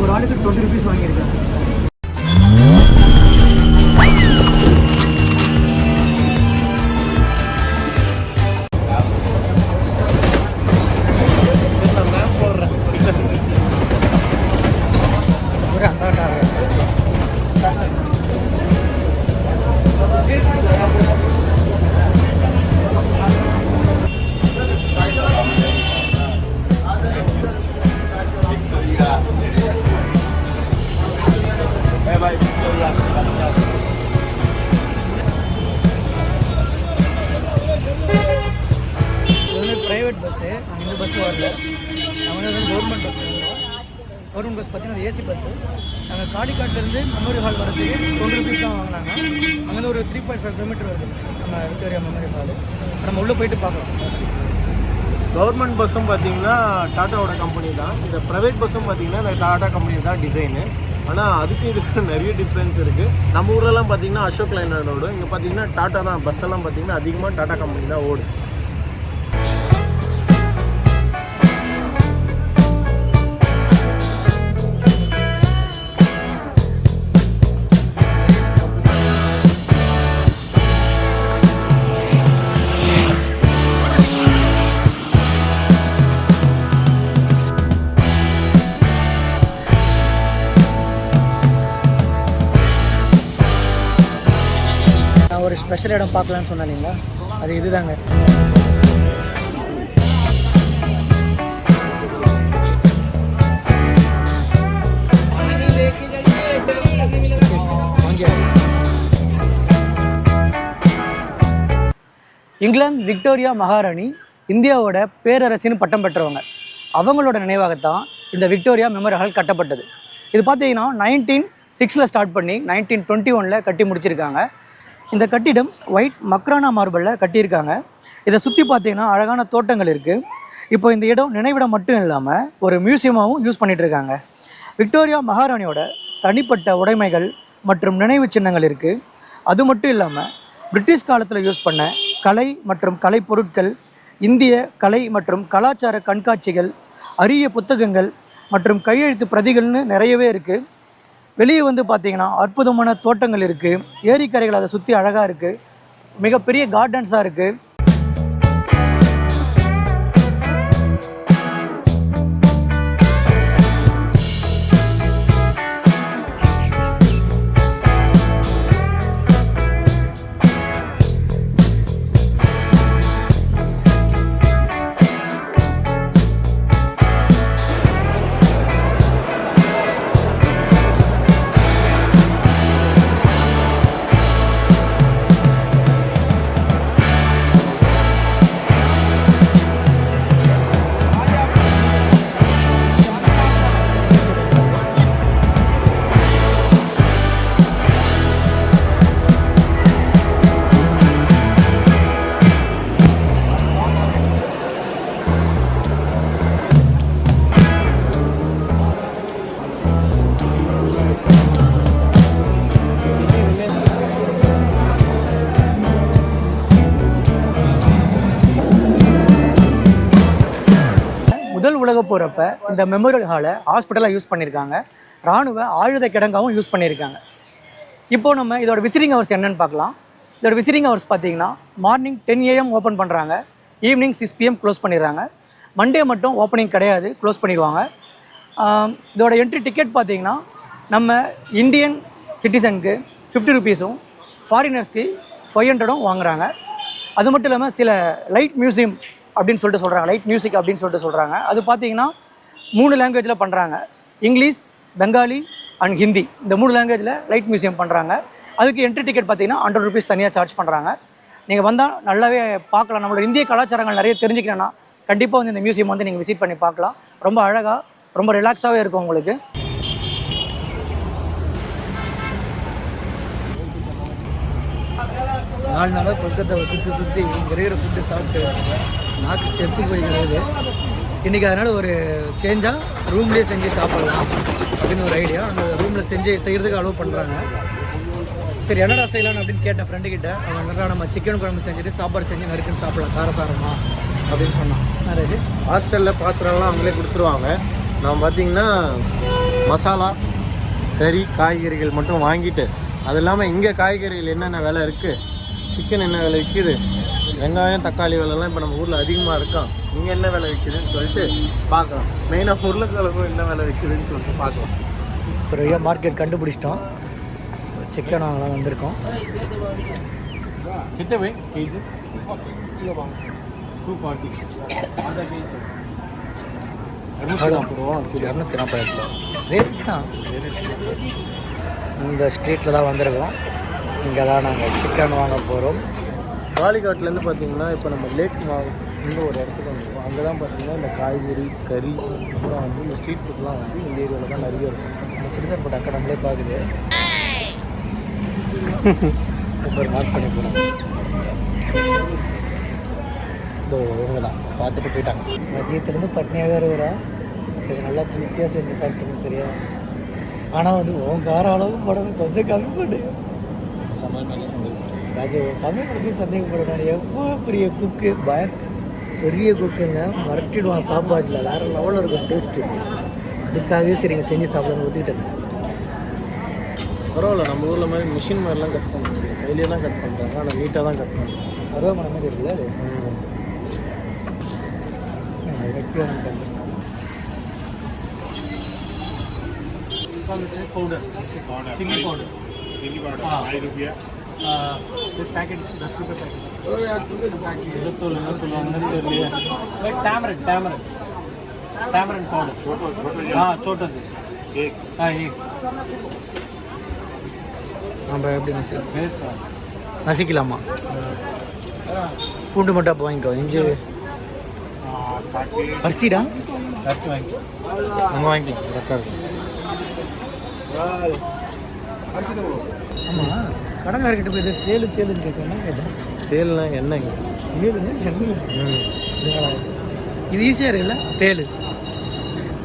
ஒரு ஆளுக்கு twenty rupees வாங்கியிருக்காங்க ப்ரைவேட் பஸ்ஸு நாங்கள் இந்த பஸ்ஸில் வரல. நாங்கள் வந்து கவர்மெண்ட் பஸ் கவர்மெண்ட் பஸ் பார்த்தீங்கன்னா ஏசி பஸ்ஸு நாங்கள் காடிக்காட்டிலேருந்து மெமோரி ஹால் வரதுக்கு டுவெண்ட்டி ருபீஸ் தான் வாங்கினாங்க. அங்கேருந்து ஒரு த்ரீ பாயிண்ட் ஃபைவ் கிலோமீட்டர் வருது. நம்ம விக்டோரியா மெமோரி ஹால் நம்ம உள்ளே போயிட்டு பார்க்கலாம். கவர்மெண்ட் பஸ்ஸும் பார்த்தீங்கன்னா டாட்டாவோட கம்பெனி தான். இந்த ப்ரைவேட் பஸ்ஸும் பார்த்தீங்கன்னா இந்த டாடா கம்பெனி தான் டிசைனு ஆனால் அதுக்கு இதுக்கு நிறைய டிஃப்ரென்ஸ் இருக்குது நம்ம ஊர்லலாம் பார்த்தீங்கன்னா அசோக் லைனரோட ஓடும் இங்கே பார்த்தீங்கன்னா டாட்டா தான். பஸ் எல்லாம் பார்த்தீங்கன்னா அதிகமாக டாட்டா கம்பெனி தான் ஓடும். ஸ்பெஷல் இடம் பார்க்கலான்னு சொன்னேன் அது இதுதாங்க. இங்கிலாந்து விக்டோரியா மகாராணி இந்தியாவோட பேரரசின்னு பட்டம் பெற்றவங்க. அவங்களோட நினைவாகத்தான் இந்த விக்டோரியா மெமோரியல் ஹால் கட்டப்பட்டது. இது பார்த்தீங்கன்னா நைன்டீன் சிக்ஸில் ஸ்டார்ட் பண்ணி நைன்டீன் டுவெண்ட்டி ஒனில் கட்டி முடிச்சிருக்காங்க. இந்த கட்டிடம் ஒயிட் மக்ரானா மார்பிளில் கட்டியிருக்காங்க. இதை சுற்றி பார்த்தீங்கன்னா அழகான தோட்டங்கள் இருக்குது இப்போ இந்த இடம் நினைவிடம் மட்டும் இல்லாமல் ஒரு மியூசியமாகவும் யூஸ் பண்ணிகிட்ருக்காங்க இருக்காங்க விக்டோரியா மகாராணியோட தனிப்பட்ட உடைமைகள் மற்றும் நினைவு சின்னங்கள் இருக்குது அது மட்டும் இல்லாமல் பிரிட்டிஷ் காலத்தில் யூஸ் பண்ண கலை மற்றும் கலை பொருட்கள் இந்திய கலை மற்றும் கலாச்சார கண்காட்சிகள் அரிய புத்தகங்கள் மற்றும் கையெழுத்து பிரதிகள்னு நிறையவே இருக்குது வெளியே வந்து பார்த்தீங்கன்னா அற்புதமான தோட்டங்கள் இருக்குது ஏரிக்கரைகள் அதை சுற்றி அழகாக இருக்குது மிகப்பெரிய கார்டன்ஸாக இருக்குது அந்த இந்த மெமோரியல் ஹாலை ஹாஸ்பிட்டலாக யூஸ் பண்ணியிருக்காங்க ராணுவ ஆயுத கிடங்காகவும் யூஸ் பண்ணியிருக்காங்க இப்போ நம்ம இதோட விசிட்டிங் ஹவர்ஸ் என்னென்னு பார்க்கலாம். இதோட விசிட்டிங் ஹவர்ஸ் பார்த்தீங்கன்னா மார்னிங் டென் ஏஎம் ஓப்பன் பண்ணுறாங்க ஈவினிங் சிக்ஸ் பிஎம் க்ளோஸ் பண்ணிடுறாங்க. மண்டே மட்டும் ஓப்பனிங் கிடையாது க்ளோஸ் பண்ணிடுவாங்க. இதோட என்ட்ரி டிக்கெட் பார்த்தீங்கன்னா நம்ம இந்தியன் சிட்டிசனுக்கு ஃபிஃப்டி ருபீஸும் ஃபாரினர்ஸ்க்கு ஃபைவ் ஹண்ட்ரடும் வாங்குறாங்க. அது மட்டும் இல்லாமல் சில லைட் மியூசியம் அப்படின்னு சொல்லிட்டு சொல்கிறாங்க லைட் மியூசிக் அப்படின்னு சொல்லிட்டு சொல்கிறாங்க அது பார்த்தீங்கன்னா மூணு லாங்குவேஜில் பண்ணுறாங்க இங்கிலீஷ் பெங்காலி அண்ட் ஹிந்தி. இந்த மூணு லாங்குவேஜில் லைட் மியூசியம் பண்ணுறாங்க அதுக்கு என்ட்ரி டிக்கெட் பார்த்தீங்கன்னா ஹண்ட்ரட் ருபீஸ் தனியாக சார்ஜ் பண்ணுறாங்க நீங்கள் வந்தால் நல்லாவே பார்க்கலாம். நம்மளோட இந்திய கலாச்சாரங்கள் நிறைய தெரிஞ்சுக்கணும்னா கண்டிப்பாக வந்து இந்த மியூசியம் வந்து நீங்கள் விசிட் பண்ணி பார்க்கலாம். ரொம்ப அழகாக ரொம்ப ரிலாக்ஸாகவே இருக்கும் உங்களுக்கு. நாலு நாளாக கொல்கத்தாவை சுற்றி சுற்றி இங்கே இருக்கிற ஃபுட்டு சாப்பிட்டு நாக்கு செத்து போய்கிறது இன்றைக்கி அதனால் ஒரு சேஞ்சாக ரூம்லேயே செஞ்சு சாப்பிட்லாம் அப்படின்னு ஒரு ஐடியா அந்த ரூமில் செஞ்சு செய்கிறதுக்கு அலோவ் பண்ணுறாங்க சரி என்னடா செய்யலாம்னு அப்படின்னு கேட்டேன் ஃப்ரெண்டு கிட்ட அவன் என்னடா நம்ம சிக்கன் குழம்பு செஞ்சுட்டு சாப்பாடு செஞ்சு நறுக்குன்னு சாப்பிடலாம் காரசாரமாக அப்படின்னு சொன்னான். இது ஹாஸ்டலில் பாத்திரம்லாம் அவங்களே கொடுத்துருவாங்க. நான் பார்த்தீங்கன்னா மசாலா கறி காய்கறிகள் மட்டும் வாங்கிட்டு அது இல்லாமல் இங்கே காய்கறிகள் என்னென்ன விலை இருக்குது சிக்கன் என்ன விலை விற்கிது வெங்காயம் தக்காளி விலைலாம் இப்போ நம்ம ஊரில் அதிகமாக இருக்கான் இங்கே என்ன விலை விற்குதுன்னு சொல்லிட்டு பார்க்கலாம். மெயினாக உருளைக்கிழங்கும் என்ன விலை விற்குதுன்னு சொல்லிட்டு பார்க்கலாம். பெரிய மார்க்கெட் கண்டுபிடிச்சிட்டோம். சிக்கன் வாங்கலாம் வந்திருக்கோம். கிட்டவே கேஜி கிலோ வாங்க. டூ ஃபார்ட்டி அந்த கேஜி இந்த ஸ்ட்ரீட்டில் தான் வந்திருக்கோம். இங்கே தான் நாங்கள் சிக்கன் வாங்க போகிறோம் காலிகாட்டிலேருந்து பார்த்தீங்கன்னா இப்போ நம்ம லேக் மாவட்டம் மாவுன்னு ஒரு இடத்துக்கு வந்துருக்கோம். அங்கே தான் பார்த்தீங்கன்னா இந்த காய்கறி கறி அப்புறம் வந்து இந்த ஸ்ட்ரீட் ஃபுட்லாம் வந்து இந்த ஏரியாவில் தான் நிறைய இருக்கும். இந்த சுடிதார் போட்ட அக்கா நம்மளே பார்க்குது ஒரு மார்க் பண்ணி போகிறோம் இதோ இவங்க தான் பார்த்துட்டு போயிட்டாங்க. மதியத்துலேருந்து பட்னியாகவே இருக்கிறா கொஞ்சம் நல்லா திருப்தியாக செஞ்சு சாப்பிட்டுங்க சரியா? ஆனால் வந்து உன் கார அளவு படம் கொஞ்சம் கம்மி பண்ணு. சமையல் மேலே சமையல் ராஜு சமையல் பற்றி சந்தேகப்படணும். எவ்வளோ பெரிய குக்கு பய பெரிய குக்குங்க. மறட்டிடுவான் சாப்பாட்டில். வேறு லெவலில் இருக்கும் டேஸ்ட்டு அதுக்காகவே சரி இங்கே செஞ்சு சாப்பிடணும் ஒத்துக்கிட்டேன். பரவாயில்ல நம்ம ஊரில் மாதிரி மிஷின் மாதிரிலாம் கட் பண்ண முடியும் கையிலே தான் கட் பண்ணுறாங்க ஆனால் நீட்டாக தான் கட் பண்ணுறாங்க பருவமன மாதிரி இருக்குல்ல அது? Powder chilli powder chilli powder ஆயிரம் ரூபாய். பேக்கெட் பேக்கெட் எழுத்தூள் என்ன சொல்லுவாங்கன்னு தெரியல டேமரன் டேமரன் டேமரன் பவுடர் ஆ சோட்டது ஆ ஏக் நம்ம எப்படி நசி பேஸ்டா நசிக்கலாமா? பூண்டு மட்டும் வாங்கிக்கோ. இஞ்சி. அரிசிடா அரிசி வாங்கிக்கோ நம்ம வாங்கிக்கலாம். கரெக்டாக இருக்கும். கடங்காரர்கிட்ட போய் தேலு தேலுன்னு கேட்கணும் கேட்டேன் தேல்னா என்னங்க? தேலுங்க எண்ணெய் இது ஈஸியாக இருக்குல்ல? தேலு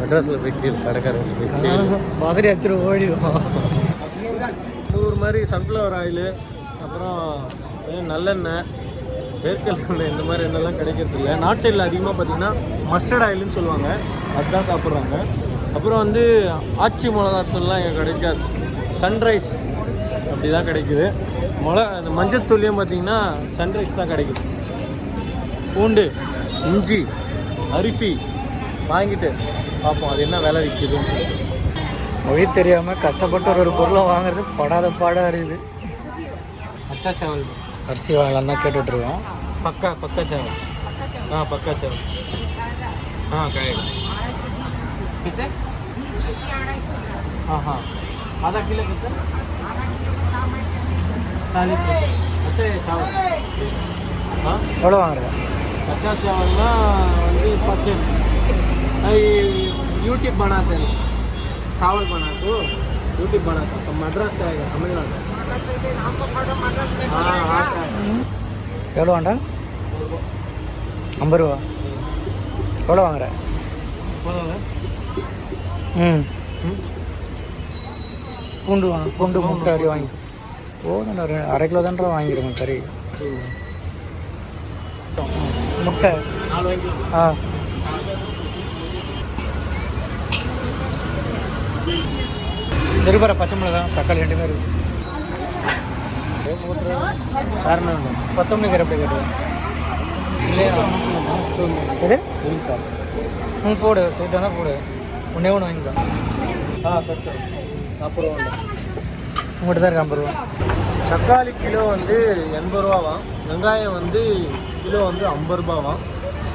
மெட்ராஸில் போய் கீழே கடைக்காரங்க போய் மாதிரி அச்சுரு ஓடிடும் ஒரு மாதிரி சன்ஃப்ளவர் ஆயிலு அப்புறம் நல்லெண்ணெய் வேர்க்கடலை இந்த மாதிரி எண்ணெய்லாம் கிடைக்கிறது இல்லை நார்த் சைடில் அதிகமாக பார்த்தீங்கன்னா மஸ்டர்ட் ஆயிலுன்னு சொல்லுவாங்க. அதுதான் சாப்பிட்றாங்க. அப்புறம் வந்து ஆச்சி மிளகாத்தூள்லாம் இங்கே கிடைக்காது. சன்ரைஸ் அப்படி தான் கிடைக்குது மிளகா இந்த மஞ்சத்தூள்லையும் பார்த்தீங்கன்னா சன்ரைஸ் தான் கிடைக்குது பூண்டு இஞ்சி அரிசி வாங்கிட்டு பார்ப்போம் அது என்ன விலை விற்கிதுன்னு சொல்லிட்டு மொழி தெரியாமல் கஷ்டப்பட்டு ஒரு ஒரு பொருளை வாங்குறது படாத பாடாக இருக்குது अच्छा चावल அரிசி வாங்கலாம் தான் கேட்டுட்ருக்கோம் पक्का पक्का चावल हाँ पक्का चावल हाँ खाएगा कितने हाँ हाँ आधा किलो कितना चालीस रुपये अच्छा ये चावल हाँ எவ்வளோ வாங்குறேன் कच्चा चावल ना வந்து பச்சை यूट्यूब बनाते हैं चावल बनाते हो यूट्यूब बनाते तो मद्रास से आएगा तमिलनाडु हाँ आता है எவ்வளோ வேண்டா ஐம்பது ரூபா எவ்வளோ வாங்குற போதும் ம் பூண்டு வாங்க பூண்டு முட்டை அடி வாங்கி போதும் ஒரு அரை கிலோ தான்டா வாங்கிடுவோம் கறி முட்டை. ஆ. திருப்பர பச்சை மிளகா தக்காளி ரெண்டுமே இருக்கு. காரணம் கொத்தமல்லி கரை எப்படி கேட்டு இல்லையா போடு சேர்த்தானா போடு. ஒன்றே ஒன்று வாங்கிக்கலாம். ஆ கரெக்டு அப்புறம் உங்கள்கிட்ட தான் இருக்கு ஐம்பது ரூபா? தக்காளி கிலோ வந்து எண்பது ரூபாவாம் வெங்காயம் வந்து கிலோ வந்து ஐம்பது ரூபாவாம்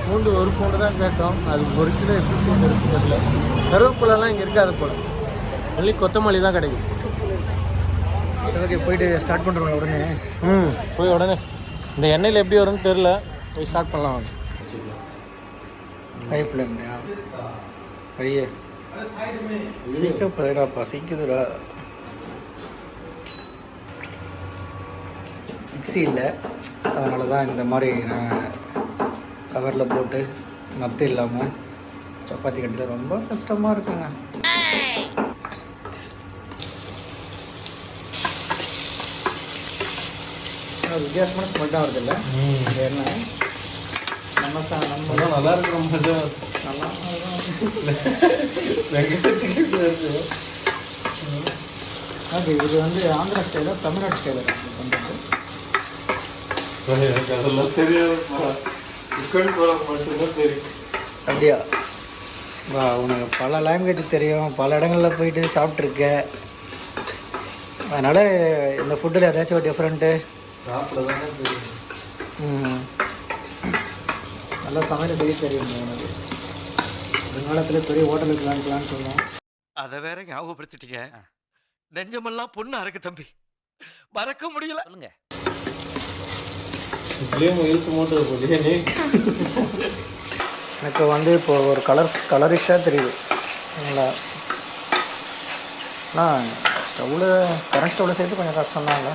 பூண்டு ஒரு பூண்டு தான் கேட்டோம். அது ஒரு கிலோ எப்படி பூண்டு இருக்கு தெரியல. கருவேப்பிலெல்லாம் இங்கே இருக்காது போல. ஒன்லி கொத்தமல்லி தான் கிடைக்கும். சரி ஓகே போயிட்டு ஸ்டார்ட் பண்ணுறோம் உடனே. ம் போய் உடனே இந்த எண்ணெயில் எப்படி வரும்னு தெரில போய் ஸ்டார்ட் பண்ணலாம். ஹை ஃப்ளேம்லையா ஐயே. சீக்கிரம் போயிடா பசிக்குதுடா மிக்ஸி இல்லை அதனால தான் இந்த மாதிரி நான் கவரில் போட்டு மத்து இல்லாமல் சப்பாத்தி கட்டில ரொம்ப கஷ்டமாக இருக்குங்க. வித்தியாசமான ஸ்மெல் தான் வருது இல்லை என்ன? நம்ம நம்ம நல்லா இருக்கிற மாதிரி தான் நல்லா இது வந்து ஆந்திரா ஸ்டைலாக தமிழ்நாடு ஸ்டைலில் பண்ணுறது எனக்கு அதெல்லாம் தெரியாது சிக்கன் குழம்பு மட்டும்தான் தெரியும் அப்படியா? வா உனக்கு பல லாங்குவேஜ் தெரியும். பல இடங்களில் போயிட்டு சாப்பிட்ருக்க அதனால் இந்த ஃபுட்டில் ஏதாச்சும் ஒரு டிஃப்ரெண்ட்டு சாப்பிட தானே தெரியும் நல்லா சமையல் செய்ய தெரியும் உனக்கு வருங்காலத்தில் பெரிய ஹோட்டலுக்கு பிளான் சொல்லுவோம். அதை வேற ஞாபகப்படுத்திட்டீங்க. நெஞ்சமெல்லாம் பொண்ணா இருக்கு தம்பி. மறக்க முடியல. சொல்லுங்க. எனக்கு வந்து இப்போ ஒரு கலர் கலரிஷாக தெரியுது. நல்லா. ஆனால் ஸ்டவ்வில் கரண்ட் ஸ்டவ்வில் செய்யறது கொஞ்சம் கஷ்டம் தான்ல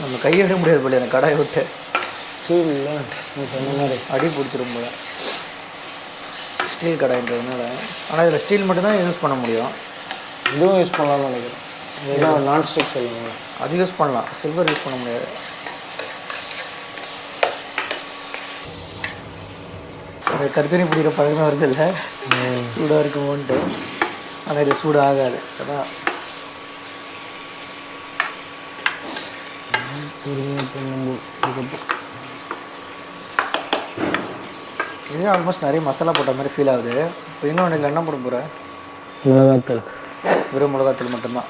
நம்ம கையை விட முடியாது போல அந்த கடாயை விட்டு. நீ சொன்ன மாதிரி. அடி பிடிச்சிரும் போல. ஸ்டீல் கடாயின்றதுனால. ஆனால் இதில் ஸ்டீல் மட்டும்தான் யூஸ் பண்ண முடியும். இதுவும் யூஸ் பண்ணலாம்னு நினைக்கிறேன். இதுதான் நான்ஸ்டிக் சொல்லுவாங்க. அது யூஸ் பண்ணலாம். சில்வர் யூஸ் பண்ண முடியாது. அது கருத்தறி பிடிக்கிற பழக்கமே வருது இல்லை? சூடாக இருக்குமோன்ட்டு. ஆனால் இது சூடு ஆகாது அதான். இது ஆல்மோஸ்ட் நிறைய மசாலா போட்ட மாதிரி ஃபீல் ஆகுது. இப்போ இன்னொன்று இதில் என்ன போட போகிற மிளகாத்தூள். வெறும் மிளகாத்தூள் மட்டும்தான்.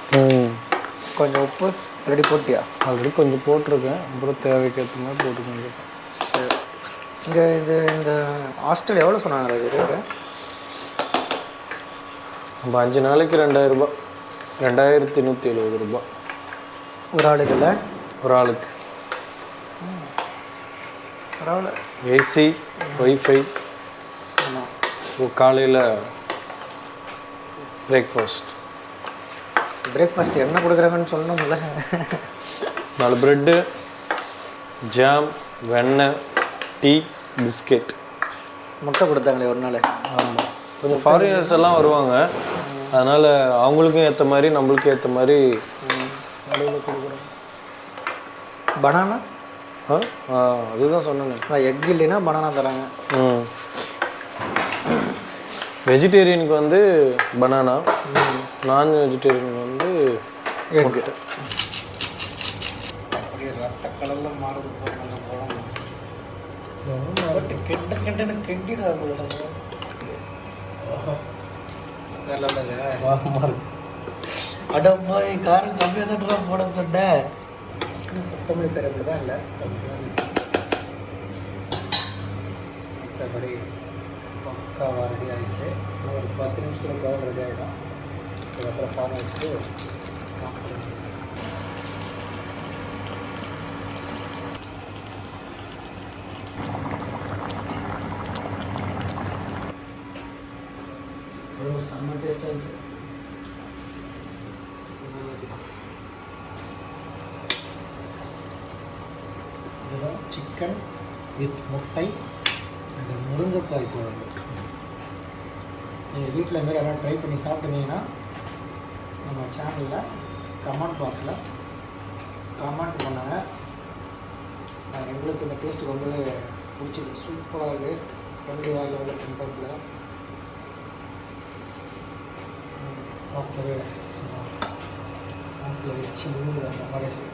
கொஞ்சம் உப்பு. ரெடி போட்டியா? ஆல்ரெடி கொஞ்சம் போட்டிருக்கேன். அப்புறம் தேவைக்கு ஏற்ற மாதிரி போட்டுக்கோங்க இங்கே இது இந்த ஹாஸ்டல் எவ்வளோ சொன்னாங்க இது ரேட்டு நம்ம அஞ்சு நாளைக்கு ரெண்டாயிரம் ரூபாய் ரெண்டாயிரத்தி நூற்றி எழுபது ரூபாய் ஒரு ஆளுக்கு இல்லை? ஒரு ஆளுக்கு. பரவாயில்ல. ஏசி ஒய்ஃபை ஆமாம் காலையில் பிரேக்ஃபாஸ்ட் பிரேக்ஃபாஸ்ட் என்ன கொடுக்குறாங்கன்னு சொல்லணும்ல. நாலு ப்ரெட்டு ஜாம் வெண்ணெய் டீ பிஸ்கெட். முட்டை கொடுத்தாங்களே ஒரு நாள். ஆமாம் கொஞ்சம் ஃபாரினர்ஸ் எல்லாம் வருவாங்க. அதனால் அவங்களுக்கும் ஏற்ற மாதிரி நம்மளுக்கும் ஏற்ற மாதிரி பனானா? ஆ ஆ, அதுதான் சொன்னேன். எக் இல்லைன்னா பனானா தராங்க. ம். வெஜிடேரியனுக்கு வந்து பனானா. நான் வெஜிடேரியனுக்கு வந்து எக் அப்படியே ரத்த கலரில் மாறுது அந்த குழம்பு கெட்ட கெட்டன்னு கெட்டிடா நல்லா அடப்பாய் காரம் கம்மியாக தான் போட சொன்னேன் கொத்தமல்லி தரப்படி தான் இல்லை. மற்றபடி பக்காவாக ரெடி இன்னும் ஒரு பத்து நிமிஷத்தில் குழம்பு ரெடி ஆகிடும் அதுக்கப்புறம் சாதம் வச்சுட்டு சாப்பிடுவோம் செம்ம டேஸ்ட்டாக இருந்துச்சு இதுதான் சிக்கன் வித் முட்டை அண்ட் முருங்கைக்காய் குழம்பு. நீங்கள் வீட்டில் மாரி யாராவது ட்ரை பண்ணி சாப்பிட்டீங்கன்னா நம்ம சேனலில் கமெண்ட் பாக்ஸில் கமெண்ட் பண்ணுங்கள் எங்களுக்கு இந்த டேஸ்ட் ரொம்பவே பிடிச்சிருக்கு. சூப்பராக இருக்குது ஃப்ரெண்டு வாயில் உள்ள கண்டத்தில் ஓகே நாட்டில் வச்சு அந்த மாதிரி இருக்குது